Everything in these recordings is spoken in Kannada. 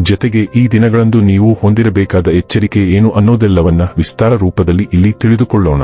ಜತೆಗೆ ಈ ದಿನಗಳಂದು ನೀವು ಹೊಂದಿರಬೇಕಾದ ಎಚ್ಚರಿಕೆ ಏನು ಅನ್ನೋದೆಲ್ಲವನ್ನ ವಿಸ್ತಾರ ರೂಪದಲ್ಲಿ ಇಲ್ಲಿ ತಿಳಿದುಕೊಳ್ಳೋಣ.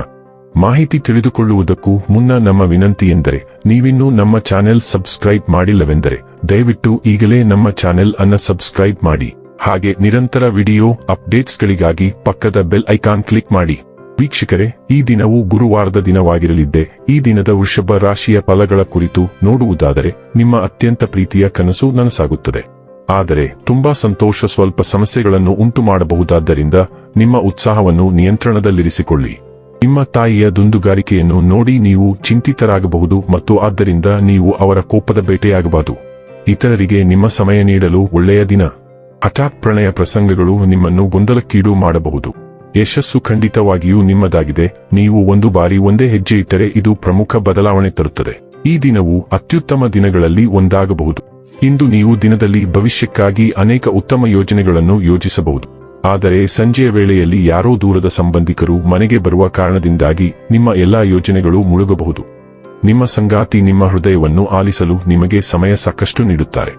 ಮಾಹಿತಿ ತಿಳಿದುಕೊಳ್ಳುವುದಕ್ಕೂ ಮುನ್ನ ನಮ್ಮ ವಿನಂತಿ ಎಂದರೆ, ನೀವಿನ್ನೂ ನಮ್ಮ ಚಾನೆಲ್ ಸಬ್ಸ್ಕ್ರೈಬ್ ಮಾಡಿಲ್ಲವೆಂದರೆ, ದಯವಿಟ್ಟು ಈಗಲೇ ನಮ್ಮ ಚಾನೆಲ್ ಅನ್ನ ಸಬ್ಸ್ಕ್ರೈಬ್ ಮಾಡಿ. ಹಾಗೆ ನಿರಂತರ ವಿಡಿಯೋ ಅಪ್ಡೇಟ್ಸ್ಗಳಿಗಾಗಿ ಪಕ್ಕದ ಬೆಲ್ ಐಕಾನ್ ಕ್ಲಿಕ್ ಮಾಡಿ. ವೀಕ್ಷಕರೇ, ಈ ದಿನವು ಗುರುವಾರದ ದಿನವಾಗಿರಲಿದ್ದೆ, ಈ ದಿನದ ವೃಷಭ ರಾಶಿಯ ಫಲಗಳ ಕುರಿತು ನೋಡುವುದಾದರೆ, ನಿಮ್ಮ ಅತ್ಯಂತ ಪ್ರೀತಿಯ ಕನಸು ನನಸಾಗುತ್ತದೆ. ಆದರೆ ತುಂಬಾ ಸಂತೋಷ ಸ್ವಲ್ಪ ಸಮಸ್ಯೆಗಳನ್ನು ಉಂಟು ಮಾಡಬಹುದಾದ್ದರಿಂದ ನಿಮ್ಮ ಉತ್ಸಾಹವನ್ನು ನಿಯಂತ್ರಣದಲ್ಲಿರಿಸಿಕೊಳ್ಳಿ. ನಿಮ್ಮ ತಾಯಿಯ ದುಂದುಗಾರಿಕೆಯನ್ನು ನೋಡಿ ನೀವು ಚಿಂತಿತರಾಗಬಹುದು ಮತ್ತು ಆದ್ದರಿಂದ ನೀವು ಅವರ ಕೋಪದ ಬೇಟೆಯಾಗಬಾರದು. ಇತರರಿಗೆ ನಿಮ್ಮ ಸಮಯ ನೀಡಲು ಒಳ್ಳೆಯ ದಿನ. ಹಠಾತ್ ಪ್ರಣಯ ಪ್ರಸಂಗಗಳು ನಿಮ್ಮನ್ನು ಗೊಂದಲಕ್ಕೀಡು ಮಾಡಬಹುದು. ಯಶಸ್ಸು ಖಂಡಿತವಾಗಿಯೂ ನಿಮ್ಮದಾಗಿದೆ. ನೀವು ಒಂದು ಬಾರಿ ಒಂದೇ ಹೆಜ್ಜೆ ಇಟ್ಟರೆ ಇದು ಪ್ರಮುಖ ಬದಲಾವಣೆ ತರುತ್ತದೆ. ಈ ದಿನವು ಅತ್ಯುತ್ತಮ ದಿನಗಳಲ್ಲಿ ಒಂದಾಗಬಹುದು. ಇಂದು ನೀವು ದಿನದಲ್ಲಿ ಭವಿಷ್ಯಕ್ಕಾಗಿ ಅನೇಕ ಉತ್ತಮ ಯೋಜನೆಗಳನ್ನು ಯೋಜಿಸಬಹುದು. ಆದರೆ ಸಂಜೆಯ ವೇಳೆಯಲ್ಲಿ ಯಾರೋ ದೂರದ ಸಂಬಂಧಿಕರು ಮನೆಗೆ ಬರುವ ಕಾರಣದಿಂದಾಗಿ ನಿಮ್ಮ ಎಲ್ಲಾ ಯೋಜನೆಗಳು ಮುಳುಗಬಹುದು. ನಿಮ್ಮ ಸಂಗಾತಿ ನಿಮ್ಮ ಹೃದಯವನ್ನು ಆಲಿಸಲು ನಿಮಗೆ ಸಮಯ ಸಾಕಷ್ಟು ನೀಡುತ್ತಾರೆ.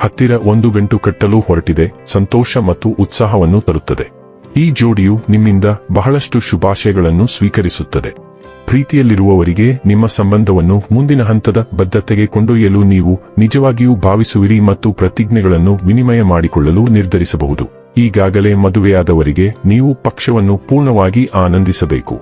ಹತ್ತಿರ ಒಂದು ಗಂಟು ಕಟ್ಟಲು ಹೊರಟಿದೆ, ಸಂತೋಷ ಮತ್ತು ಉತ್ಸಾಹವನ್ನು ತರುತ್ತದೆ. ಈ ಜೋಡಿಯು ನಿಮ್ಮಿಂದ ಬಹಳಷ್ಟು ಶುಭಾಶಯಗಳನ್ನು ಸ್ವೀಕರಿಸುತ್ತದೆ. ಪ್ರೀತಿಯಲ್ಲಿರುವವರಿಗೆ ನಿಮ್ಮ ಸಂಬಂಧವನ್ನು ಮುಂದಿನ ಹಂತದ ಬದ್ಧತೆಗೆ ಕೊಂಡೊಯ್ಯಲು ನೀವು ನಿಜವಾಗಿಯೂ ಭಾವಿಸುವಿರಿ ಮತ್ತು ಪ್ರತಿಜ್ಞೆಗಳನ್ನು ವಿನಿಮಯ ಮಾಡಿಕೊಳ್ಳಲು ನಿರ್ಧರಿಸಬಹುದು. ಈಗಾಗಲೇ ಮದುವೆಯಾದವರಿಗೆ ನೀವು ಪಕ್ಷವನ್ನು ಪೂರ್ಣವಾಗಿ ಆನಂದಿಸಬೇಕು.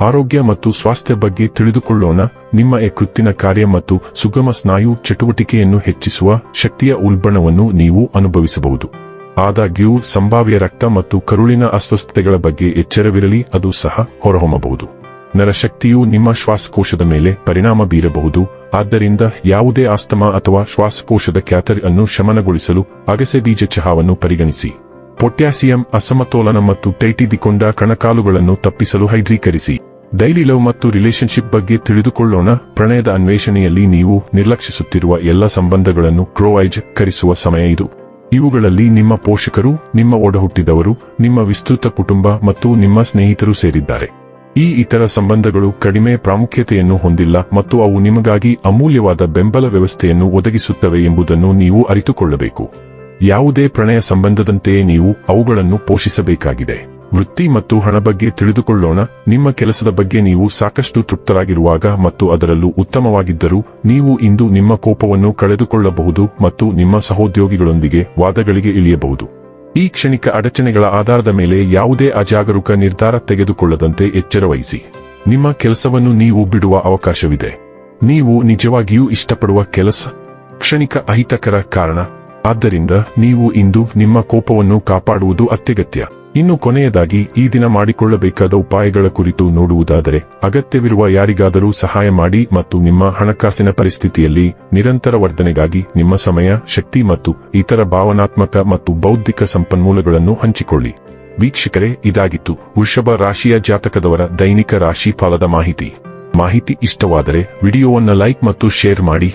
ಆರೋಗ್ಯ ಮತ್ತು ಸ್ವಾಸ್ಥ್ಯ ಬಗ್ಗೆ ತಿಳಿದುಕೊಳ್ಳೋಣ. ನಿಮ್ಮ ಯಕೃತ್ತಿನ ಕಾರ್ಯ ಮತ್ತು ಸುಗಮ ಸ್ನಾಯು ಚಟುವಟಿಕೆಯನ್ನು ಹೆಚ್ಚಿಸುವ ಶಕ್ತಿಯ ಉಲ್ಬಣವನ್ನು ನೀವು ಅನುಭವಿಸಬಹುದು. ಆದಾಗ್ಯೂ, ಸಂಭಾವ್ಯ ರಕ್ತ ಮತ್ತು ಕರುಳಿನ ಅಸ್ವಸ್ಥತೆಗಳ ಬಗ್ಗೆ ಎಚ್ಚರವಿರಲಿ, ಅದು ಸಹ ಹೊರಹೊಮ್ಮಬಹುದು. ನರಶಕ್ತಿಯು ನಿಮ್ಮ ಶ್ವಾಸಕೋಶದ ಮೇಲೆ ಪರಿಣಾಮ ಬೀರಬಹುದು. ಆದ್ದರಿಂದ ಯಾವುದೇ ಆಸ್ತಮಾ ಅಥವಾ ಶ್ವಾಸಕೋಶದ ಕ್ಯಾಥರ್ ಅನ್ನು ಶಮನಗೊಳಿಸಲು ಅಗಸೆ ಬೀಜ ಚಹಾವನ್ನು ಪರಿಗಣಿಸಿ. ಪೊಟ್ಯಾಸಿಯಂ, ಅಸಮತೋಲನ ಮತ್ತು ಟೈಟಿದಿಕೊಂಡ ಕಣಕಾಲುಗಳನ್ನು ತಪ್ಪಿಸಲು ಹೈಡ್ರೀಕರಿಸಿ. ಡೈಲಿ ಲವ್ ಮತ್ತು ರಿಲೇಶನ್ಶಿಪ್ ಬಗ್ಗೆ ತಿಳಿದುಕೊಳ್ಳೋಣ. ಪ್ರಣಯದ ಅನ್ವೇಷಣೆಯಲ್ಲಿ ನೀವು ನಿರ್ಲಕ್ಷಿಸುತ್ತಿರುವ ಎಲ್ಲ ಸಂಬಂಧಗಳನ್ನು ಕ್ರೋವೈಜ್ ಕರಿಸುವ ಸಮಯ ಇದು. ಇವುಗಳಲ್ಲಿ ನಿಮ್ಮ ಪೋಷಕರು, ನಿಮ್ಮ ಒಡಹುಟ್ಟಿದವರು, ನಿಮ್ಮ ವಿಸ್ತೃತ ಕುಟುಂಬ ಮತ್ತು ನಿಮ್ಮ ಸ್ನೇಹಿತರು ಸೇರಿದ್ದಾರೆ. ಈ ಇತರ ಸಂಬಂಧಗಳು ಕಡಿಮೆ ಪ್ರಾಮುಖ್ಯತೆಯನ್ನು ಹೊಂದಿಲ್ಲ ಮತ್ತು ಅವು ನಿಮಗಾಗಿ ಅಮೂಲ್ಯವಾದ ಬೆಂಬಲ ವ್ಯವಸ್ಥೆಯನ್ನು ಒದಗಿಸುತ್ತವೆ ಎಂಬುದನ್ನು ನೀವು ಅರಿತುಕೊಳ್ಳಬೇಕು. ಯಾವುದೇ ಪ್ರಣಯ ಸಂಬಂಧದಂತೆಯೇ ನೀವು ಅವುಗಳನ್ನು ಪೋಷಿಸಬೇಕಾಗಿದೆ. ವೃತ್ತಿ ಮತ್ತು ಹಣ ಬಗ್ಗೆ ತಿಳಿದುಕೊಳ್ಳೋಣ. ನಿಮ್ಮ ಕೆಲಸದ ಬಗ್ಗೆ ನೀವು ಸಾಕಷ್ಟು ತೃಪ್ತರಾಗಿರುವಾಗ ಮತ್ತು ಅದರಲ್ಲೂ ಉತ್ತಮವಾಗಿದ್ದರೂ ನೀವು ಇಂದು ನಿಮ್ಮ ಕೋಪವನ್ನು ಕಳೆದುಕೊಳ್ಳಬಹುದು ಮತ್ತು ನಿಮ್ಮ ಸಹೋದ್ಯೋಗಿಗಳೊಂದಿಗೆ ವಾದಗಳಿಗೆ ಇಳಿಯಬಹುದು. ಈ ಕ್ಷಣಿಕ ಅಡಚಣೆಗಳ ಆಧಾರದ ಮೇಲೆ ಯಾವುದೇ ಅಜಾಗರೂಕ ನಿರ್ಧಾರ ತೆಗೆದುಕೊಳ್ಳದಂತೆ ಎಚ್ಚರವಹಿಸಿ. ನಿಮ್ಮ ಕೆಲಸವನ್ನು ನೀವು ಬಿಡುವ ಅವಕಾಶವಿದೆ. ನೀವು ನಿಜವಾಗಿಯೂ ಇಷ್ಟಪಡುವ ಕೆಲಸ ಕ್ಷಣಿಕ ಅಹಿತಕರ ಕಾರಣ. ಆದ್ದರಿಂದ ನೀವು ಇಂದು ನಿಮ್ಮ ಕೋಪವನ್ನು ಕಾಪಾಡುವುದು ಅತ್ಯಗತ್ಯ. ಇನ್ನು ಕೊನೆಯದಾಗಿ ಈ ದಿನ ಮಾಡಿಕೊಳ್ಳಬೇಕಾದ ಉಪಾಯಗಳ ಕುರಿತು ನೋಡುವುದಾದರೆ, ಅಗತ್ಯವಿರುವ ಯಾರಿಗಾದರೂ ಸಹಾಯ ಮಾಡಿ ಮತ್ತು ನಿಮ್ಮ ಹಣಕಾಸಿನ ಪರಿಸ್ಥಿತಿಯಲ್ಲಿ ನಿರಂತರ ವರ್ಧನೆಗಾಗಿ ನಿಮ್ಮ ಸಮಯ, ಶಕ್ತಿ ಮತ್ತು ಇತರ ಭಾವನಾತ್ಮಕ ಮತ್ತು ಬೌದ್ಧಿಕ ಸಂಪನ್ಮೂಲಗಳನ್ನು ಹಂಚಿಕೊಳ್ಳಿ. ವೀಕ್ಷಕರೇ, ಇದಾಗಿತ್ತು ವೃಷಭ ರಾಶಿಯ ಜಾತಕದವರ ದೈನಿಕ ರಾಶಿ ಫಲದ ಮಾಹಿತಿ. ಮಾಹಿತಿ ಇಷ್ಟವಾದರೆ ವಿಡಿಯೋವನ್ನು ಲೈಕ್ ಮತ್ತು ಶೇರ್ ಮಾಡಿ.